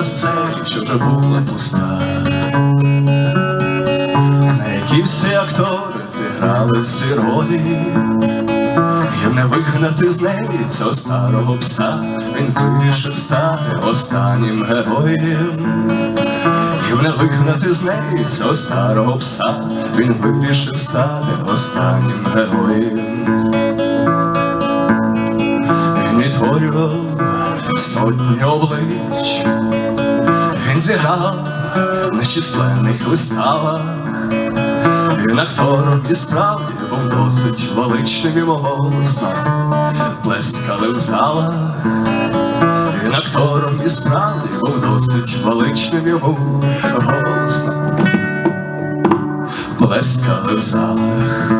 на що вже була пуста, на якій всі актори зіграли всі ролі, і не вигнати з неї цього старого пса, він вирішив стати останнім героєм. І не вигнати з неї цього старого пса, він вирішив стати останнім героєм. Він відтворював сотні облич, він зіграв на численних виставах. Він актором і справді був досить величним і голосно плескали в залах. Він актором і справді був досить величним йому голосно плескали в залах.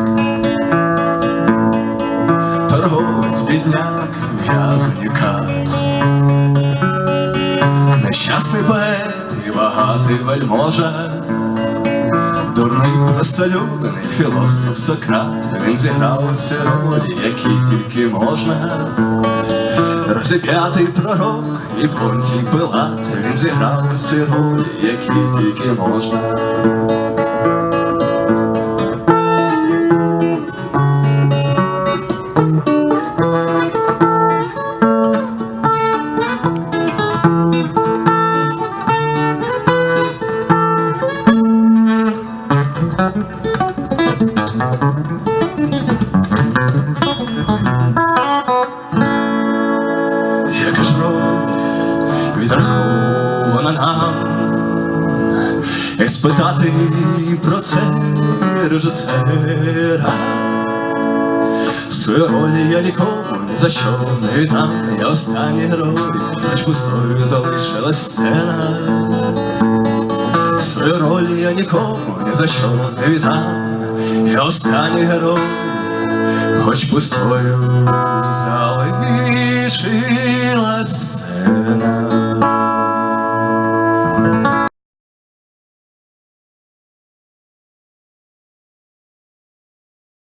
Торговець, бідняк, в'язані багатий вельможа. Дурний простолюдний філософ Сократ, він зіграв усі ролі, які тільки можна. Розіп'ятий пророк і понтій Пилат, він зіграв усі ролі, які тільки можна. Яка ж роль відрахована нам, як спитати про це режисера. Свою я нікому ні за що не віддам, я останній герой, хоч пустою залишилась сцена. Свою роль я нікому ні за що не віддам, я останній герой, хоч пустою залишила сцена.